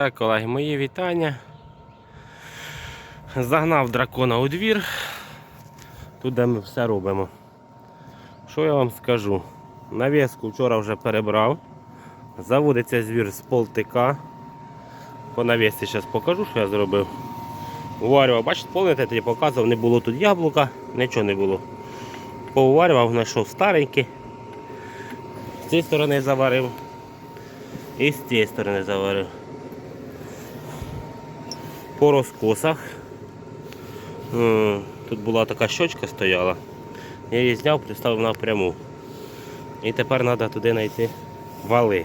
Так, колеги, мої вітання. Загнав дракона у двір. Тут де ми все робимо. Що я вам скажу? Навіску вчора вже перебрав. Заводиться звір з полтика. По навісці зараз покажу, що я зробив. Уварював, бачите, я тоді показував, не було тут яблука, нічого не булу. Поуварював, знайшов старенький. З цієї сторони заварив. І з цієї сторони заварив по розкосах. Тут була така щочка стояла. Я її зняв, приставив напряму. І тепер треба туди знайти вали.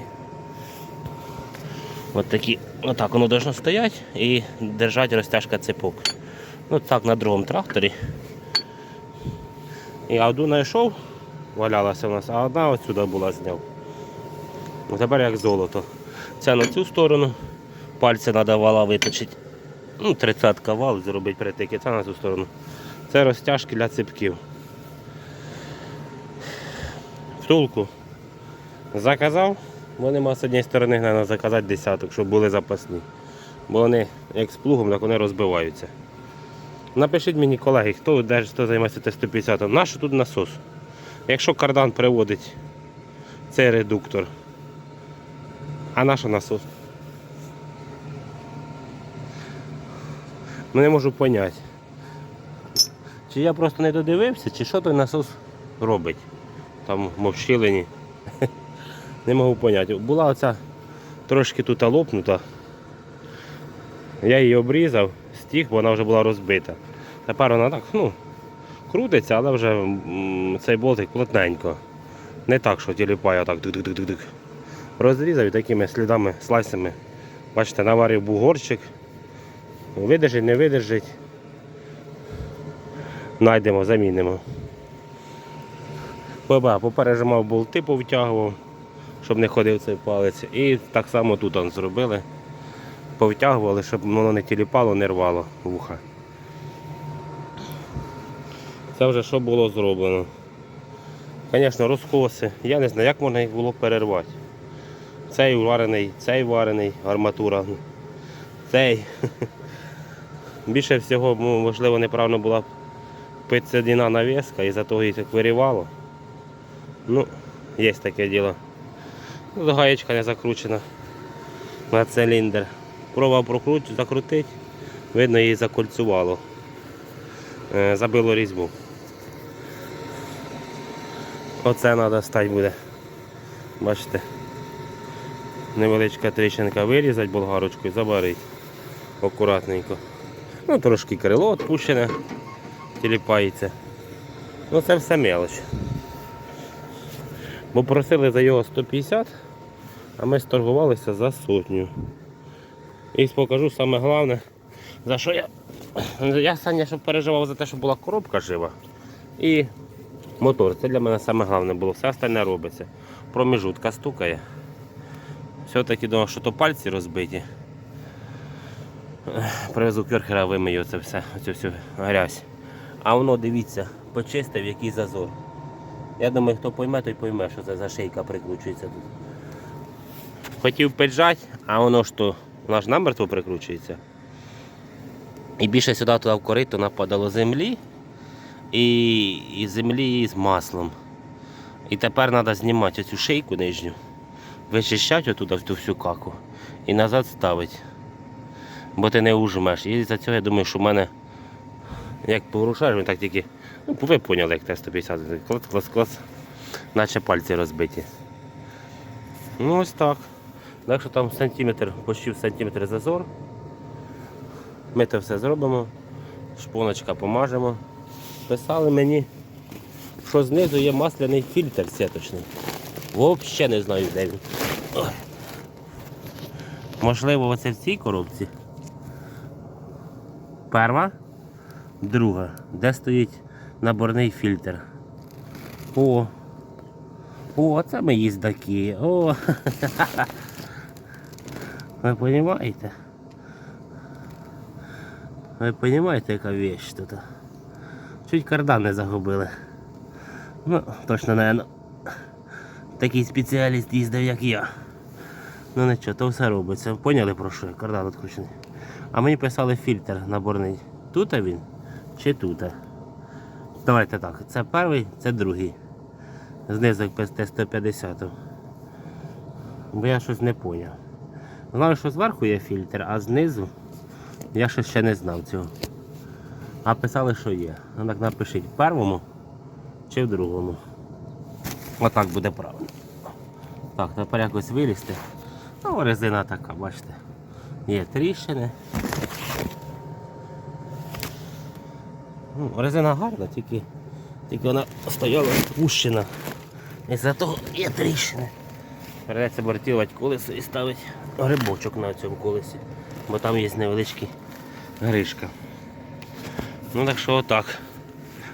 От такі, отак воно должно стояти і держати розтяжка цепок. Ну так на другому тракторі. І одну знайшов, валялася у нас, а одна ось була зняв. Тепер як золото. Це на цю сторону. Пальці треба вала виточити. Ну, 30 вал зробити притики, це на цю сторону. Це розтяжки для ципків. Втулку заказав, бо нема з однієї сторони треба заказати десяток, щоб були запасні. Бо вони як з плугом, так вони розбиваються. Напишіть мені, колеги, хто держить, хто займається Т-150, наш тут насос. Якщо кардан приводить цей редуктор, а наш насос? Ну не можу поняти. Чи я просто не додивився, чи що той насос робить. Там мовщилені. Не можу поняти. Була оця трошки тут лопнута. Я її обрізав, стіг, бо вона вже була розбита. Тепер вона так, ну, крутиться, але вже цей болтик плотненько. Не так, що тіліпає так дик-дик-дик-дик. Розрізав і такими слідами, слайсами. Бачите, наварив бугорчик. Видержить, не видержить. Найдемо, замінимо. Баба, попережимав болти, повтягував, щоб не ходив цей палець. І так само тут он зробили. Повтягували, щоб воно не тіліпало, не рвало вуха. Це вже що було зроблено. Звісно, розкоси. Я не знаю, як можна їх було перервати. Цей варений, цей варений, арматура. Цей. Більше всього, можливо, неправильно була підсадіна навіска і за того її так вирівало. Ну, є таке діло. Ну, гаєчка не закручена на циліндр. Пробував прокрути, закрутити, видно, її закольцювало. Е, Забило різьбу. Оце треба стати буде. Бачите? Невеличка тріщинка вирізати болгарочкою, забарити. Акуратненько. Ну, трошки крило відпущене, тіліпається. Ну це все мелоч. Бо просили за його 150, а ми сторгувалися за сотню. І покажу саме головне, за що я. Я Саня щоб переживав за те, щоб була коробка жива. І мотор. Це для мене саме головне було. Все остальне робиться. Проміжутка стукає. Все-таки думав, що то пальці розбиті. Привезу керхера, вимию це все, оцю всю грязь. А воно, дивіться, почистив який зазор. Я думаю, хто пойме, той пойме, що це за шийка прикручується тут. Хотів піджати, а воно ж то, воно ж намертво прикручується. І більше сюди туди в корито нападало землі і, і землі з маслом. І тепер треба знімати оцю шийку нижню, вичищати отуди ту всю каку і назад ставити бо ти не ужмеш. І за цього я думаю, що в мене як порушаєш, він так тільки. Ну, ви поняли, як Т-150. Клас, клас, клас. Наче пальці розбиті. Ну ось так. Так що там сантиметр, почти сантиметр зазор. Ми це все зробимо, шпоночка помажемо. Писали мені, що знизу є масляний фільтр сіточний. Взагалі не знаю, де він. Можливо, оце в цій коробці. Перша, друга, де стоїть наборний фільтр. О! О, це ми їздаки. О! Ви розумієте? Ви розумієте, яка вещь тут? Чуть кардан не загубили. Ну, точно, наверное, такий спеціаліст їздив, як я. Ну нічого, то все робиться. Поняли про що? Кардан відкручений. А мені писали фільтр наборний. Тут він чи тут? Давайте так. Це перший, це другий. Знизу ПСТ-150. Бо я щось не поняв. Знаю, що зверху є фільтр, а знизу я щось ще не знав цього. А писали, що є. Ну так напишіть в першому чи в другому. Отак буде правильно. Так, тепер якось вилізти. Ну, резина така, бачите. Є тріщини. Ну, резина гарна, тільки, тільки вона стояла спущена. І за того є тріщини. Придеться бортувати колесо і ставити грибочок на цьому колесі, бо там є невеличкі гришка. Ну так що отак.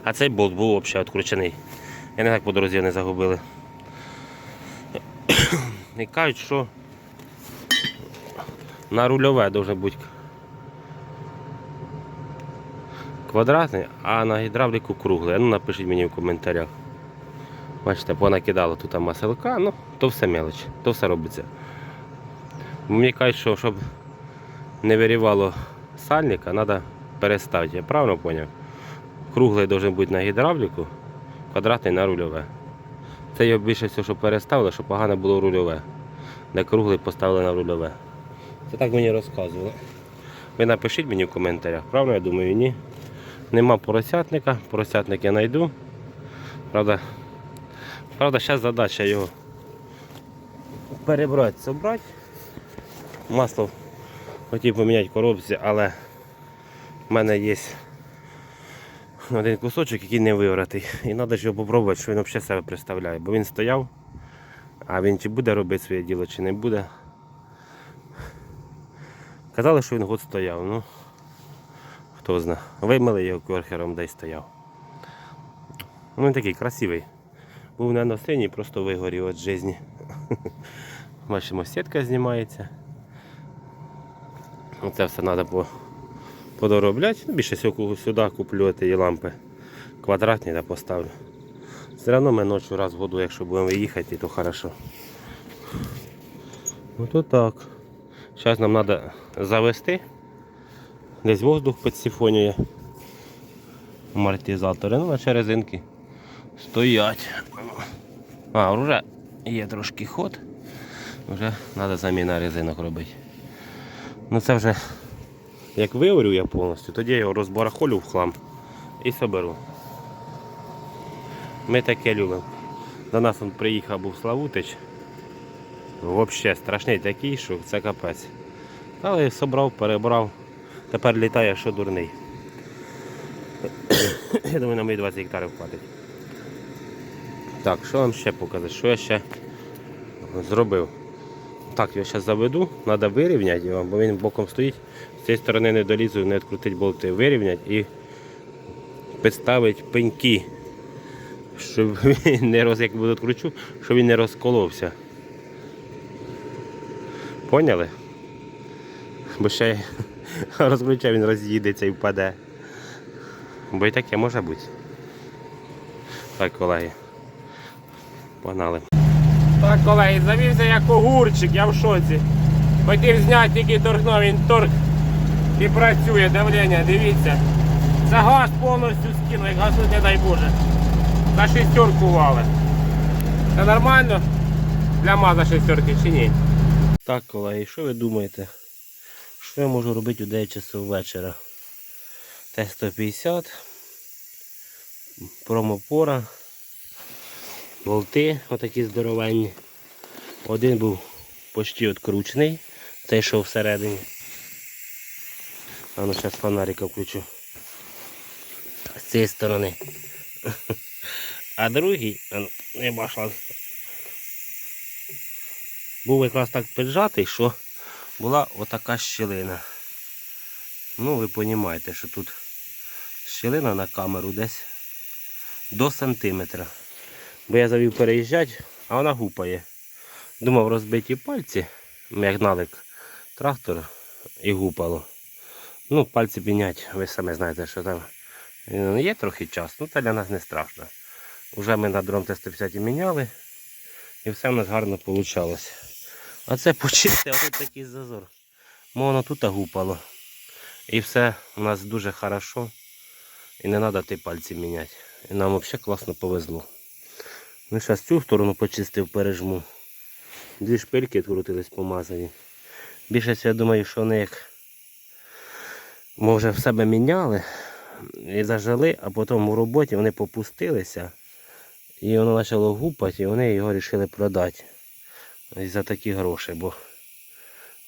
А цей болт був взагалі відкручений. Я не так по дорозі не загубили. І кажуть, що на рульове дуже бути квадратний, а на гідравліку круглий. Ну напишіть мені в коментарях. Бачите, понакидало тут маселка, ну то все мелоч, то все робиться. Мені кажуть, що щоб не вирівало сальника, треба переставити. Я правильно зрозумів? Круглий має бути на гідравліку, квадратний на рульове. Це його більше всього, що переставили, щоб погано було рульове. Де круглий поставили на рульове. Це так мені розказували. Ви напишіть мені в коментарях, правильно, я думаю, ні. Нема поросятника, поросятник я знайду. Правда, правда, зараз задача його перебрати, собрати. Масло хотів поміняти коробці, але в мене є один кусочок, який не вивратий. І треба ж його спробувати, що він взагалі себе представляє. Бо він стояв, а він чи буде робити своє діло, чи не буде. Казали, що він год стояв, ну хто знає. Вимили його керхером де й стояв. Ну він такий красивий. Був на сцені, просто вигорів від житті. Бачимо, сітка знімається. Це все треба по, подоробляти. Ну, Більше сюди куплю ті лампи квадратні та поставлю. Все одно ми ночі раз в году, якщо будемо виїхати, то хорошо. Ото так. Зараз нам треба завести. Десь воздух підсифонює. Амортизатори, ну наче резинки стоять. А, вже є трошки ход. Вже треба заміна резинок робити. Ну це вже як виварю я повністю, тоді я його розбарахолю в хлам і соберу. Ми таке любимо. До нас він приїхав був Славутич. Взагалі страшний такий, що це капець. Але собрав, перебрав. Тепер літає, що дурний. Я думаю, на мої 20 гектарів хватить. Так, що вам ще показати? Що я ще зробив? Так, я зараз заведу, треба вирівняти його, бо він боком стоїть. З цієї сторони не долізу, не відкрутить болти, вирівняти і підставити пеньки, щоб він не роз, як буду відкручу, щоб він не розколовся. Поняли? Бо ще розкруча він роз'їдеться і впаде. Бо і таке може бути. Так, колеги. Погнали. Так, колеги, завівся як огурчик, я в шоці. Хотів зняти, тільки торкнув, він торг і працює, давлення, дивіться. Це газ повністю скинув, як газу не дай Боже. На шестерку вали. Це нормально для маза шестерки чи ні? Так, колеги, що ви думаєте? Що я можу робити у 9 часов вечора? Т-150, промопора, болти отакі здоровенні. Один був почти відкручений, цей йшов всередині. А ну зараз фонарика включу. З цієї сторони. А другий, ну, не бачила. Був якраз так піджатий, що була отака щілина. Ну, ви розумієте, що тут щілина на камеру десь до сантиметра. Бо я завів переїжджати, а вона гупає. Думав розбиті пальці, як налик трактор і гупало. Ну, пальці міняти, ви самі знаєте, що там е, є трохи час, ну це для нас не страшно. Уже ми на дрон Т-150 міняли і все в нас гарно вийшло. А це почистив, а тут такий зазор. Мо воно тут гупало. І все у нас дуже хорошо. І не треба ті пальці міняти. І нам взагалі класно повезло. Ну, зараз цю сторону почистив, пережму. Дві шпильки крутились помазані. Більше я думаю, що вони як може в себе міняли і зажили, а потім у роботі вони попустилися. І воно почало гупати, і вони його вирішили продати. І за такі гроші, бо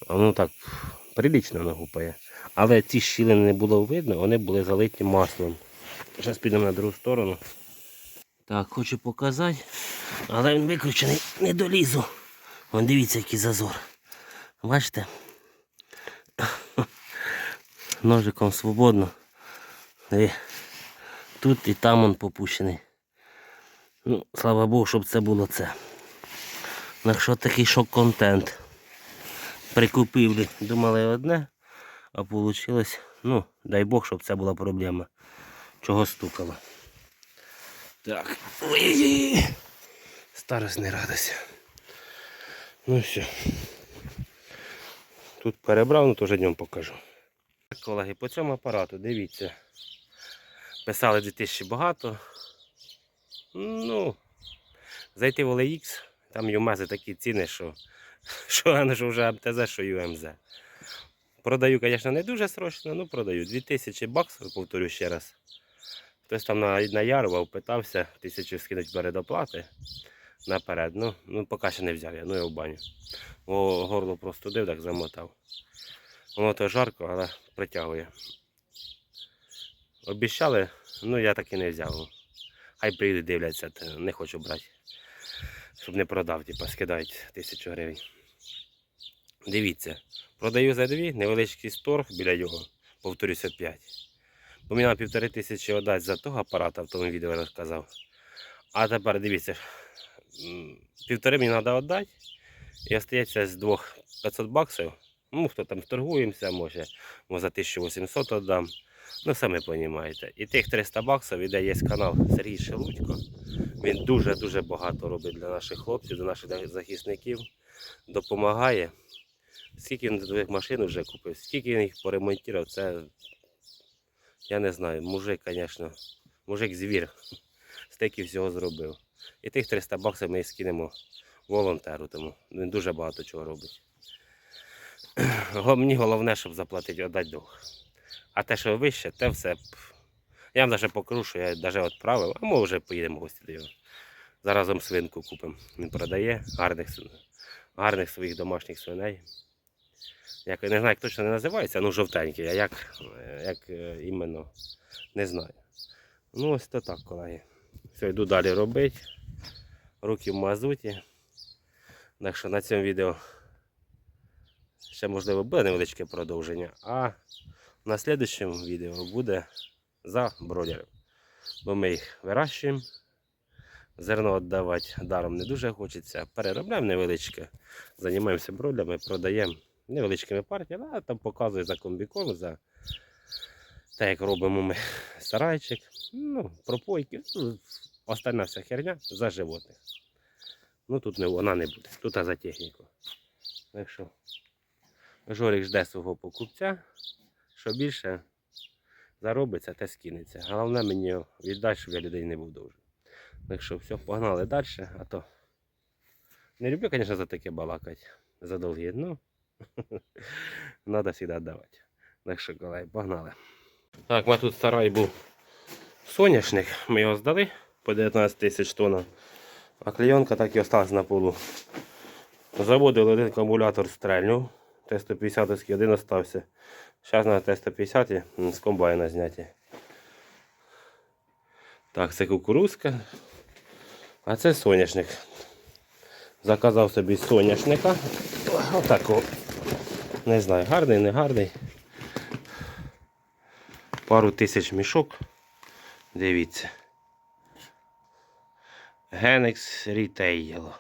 воно так прилічно воно гупає. Але ці щілини не було видно, вони були залиті маслом. Зараз підемо на другу сторону. Так, хочу показати, але він викручений, не долізу. Вон дивіться, який зазор. Бачите? Ножиком свободно. І тут і там он попущений. Ну, слава Богу, щоб це було це. На що такий шок-контент. При купівлі думали одне, а вийшло, ну, дай Бог, щоб це була проблема. Чого стукало. Так. Ой-ой-ой. Старость не радость. Ну все. Тут перебрав, ну теж днем покажу. Колеги, по цьому апарату, дивіться. Писали 2000 багато. Ну, зайти в OLX, там ЮМЕЗи такі ціни, що, що, ж вже МТЗ, що ЮМЗ. Продаю, звісно, не дуже срочно, ну продаю. 2000 баксів, повторю ще раз. Хтось там на- наярував, питався, тисячу скинуть передоплати наперед. Ну, ну поки ще не взяв я, ну я в баню. О, горло просто див, так замотав. Воно то жарко, але притягує. Обіщали, ну я так і не взяв. Хай приїдуть, дивляться, не хочу брати. Щоб не продав, типа, скидають тисячу гривень. Дивіться, продаю за дві, невеличкий сторг біля його, повторюся 5. Бо мені на півтори тисячі віддати за того апарата, в тому відео розказав. А тепер дивіться, півтори мені треба віддати. І остається з двох 500 баксів. Ну, хто там торгуємося, може, може за 1800 віддам. Ну, самі розумієте. І тих 300 баксів іде є канал Сергій Шелудько. Він дуже-дуже багато робить для наших хлопців, для наших захисників. Допомагає. Скільки він нових машин вже купив, скільки він їх поремонтував, це я не знаю. Мужик, звісно, мужик звір. Стільки всього зробив. І тих 300 баксів ми скинемо волонтеру, тому він дуже багато чого робить. Мені головне, щоб заплатити, віддати довг. А те, що вище, те все. Я вам навіть покажу, що я навіть відправив, а ми вже поїдемо в гості до його. Заразом свинку купимо. Він продає гарних, гарних своїх домашніх свиней. Як, не знаю, як точно не називається, ну жовтенький, а як, як е, іменно, не знаю. Ну ось то так, колеги. Все, йду далі робити. Руки в мазуті. Так що на цьому відео ще можливо буде невеличке продовження, а на слідчому відео буде за бройлерів. Бо ми їх вирощуємо. Зерно віддавати даром не дуже хочеться. Переробляємо невеличке, займаємося бройлерами, продаємо невеличкими партіями, а там показую за комбікорм, за те, як робимо ми сарайчик, ну, пропойки, ну, остальна вся херня за животних. Ну тут не, вона не буде, тут а за техніку. Так що жде свого покупця, що більше заробиться, те скинеться. Головне мені віддати, щоб я людей не був довжен. Так що все, погнали далі, а то не люблю, звісно, за таке балакати. За довгі, ну треба завжди давати. Так що, колеги, погнали. Так, у мене тут сарай був соняшник, ми його здали по 19 тисяч тонн, а клейонка так і осталась на полу. Заводили один акумулятор стрельнув. Т-150 один остався. Зараз на Т-150 м, з комбайна зняті. Так, це кукурузка. А це соняшник. Заказав собі соняшника. Отакого. Не знаю, гарний, не гарний. Пару тисяч мішок. Дивіться. Genex Retail.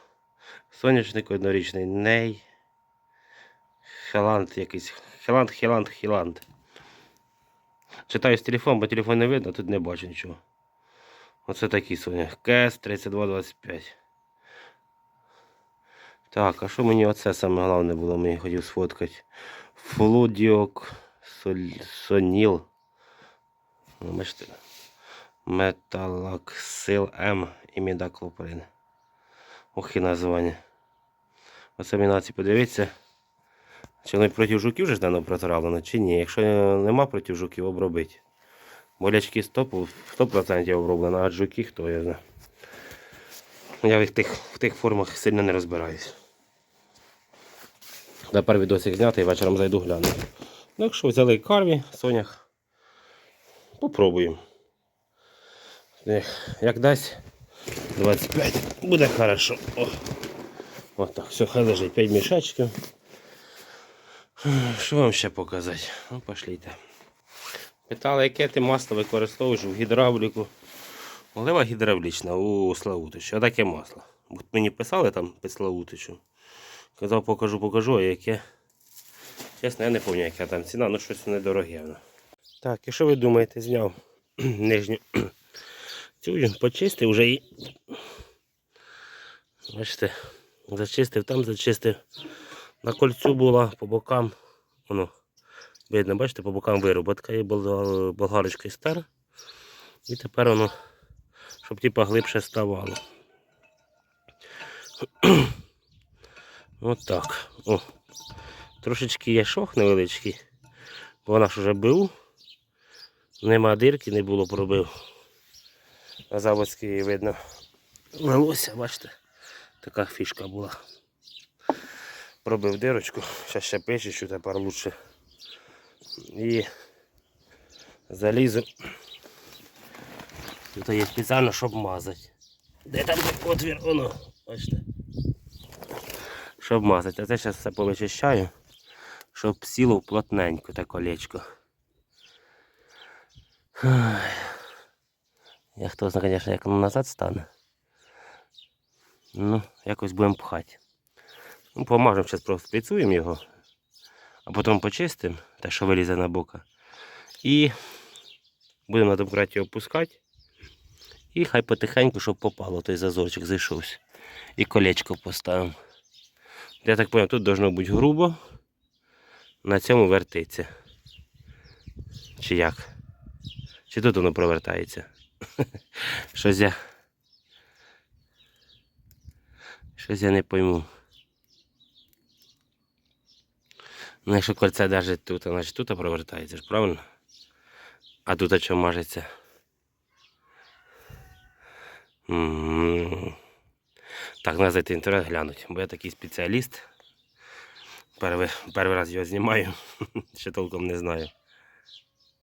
Соняшник однорічний. Ней. Хеланд якийсь. Хеланд, Хеланд, Хеланд. Читаю з телефону, бо телефон не видно, тут не бачу нічого. Оце такий Соня. КС 3225. Так, а що мені оце саме головне було, мені хотів сфоткати. Флудіок соль- соніл. Ну, Бачите. Металаксил М і мідаклоприн. Ох і названня. Оце мені подивіться. Чи воно проти жуків вже ж протравлено, чи ні. Якщо нема проти жуків, обробить. Болячки 100%, 100% оброблено, а жуки хто я знаю. Я в тих, в тих формах сильно не розбираюсь. Тепер відосик знятий, вечором зайду гляну. Ну, якщо взяли карві, сонях, попробуємо. Як дасть 25, буде хорошо. О. От так, все, хай лежить 5 мішечків. Що вам ще показати? Ну, пошліте. Питали, яке ти масло використовуєш в гідравліку. Олива гідравлічна у Славутичу. А таке масло. От мені писали там під Славутичем. Казав, покажу, покажу, а яке. Чесно, я не пам'ятаю, яка там ціна, ну щось недороге. Так, і що ви думаєте, зняв нижню цю почистив вже і. Бачите, зачистив там, зачистив. На кольцю була по бокам. Воно. Видно, бачите, по бокам вироботка є бол- болгарочкою стара. І тепер воно, щоб типа глибше ставало. От так. О. Трошечки є шох невеличкий, бо вона ж вже БУ. Нема дирки, не було пробив. На заводській видно. Лилося, бачите, така фішка була. Пробив дирочку, зараз ще пише, що тепер лучше. І залізу. Тут є спеціально, щоб мазати. Де там отвір? Воно, бачите. Щоб мазати. А це зараз все повичищаю, щоб сіло плотненько те колечко. Я хто знає, звісно, як воно назад стане. Ну, якось будемо пхати. Ну, помажемо зараз просто сприцюємо його, а потім почистимо те, що вилізе на бока. І будемо на домкраті опускати. І хай потихеньку, щоб попало, той зазорчик зайшовся. І колечко поставимо. Я так зрозумів, тут должно бути грубо. На цьому вертиться. Чи як? Чи тут воно провертається? Щось я. Щось я не пойму. Ну, якщо кольце навіть тут, значить тут провертається ж, правильно? А тут що мажеться? М. Так, треба зайти інтернет глянути, бо я такий спеціаліст. Перший раз його знімаю, ще толком не знаю.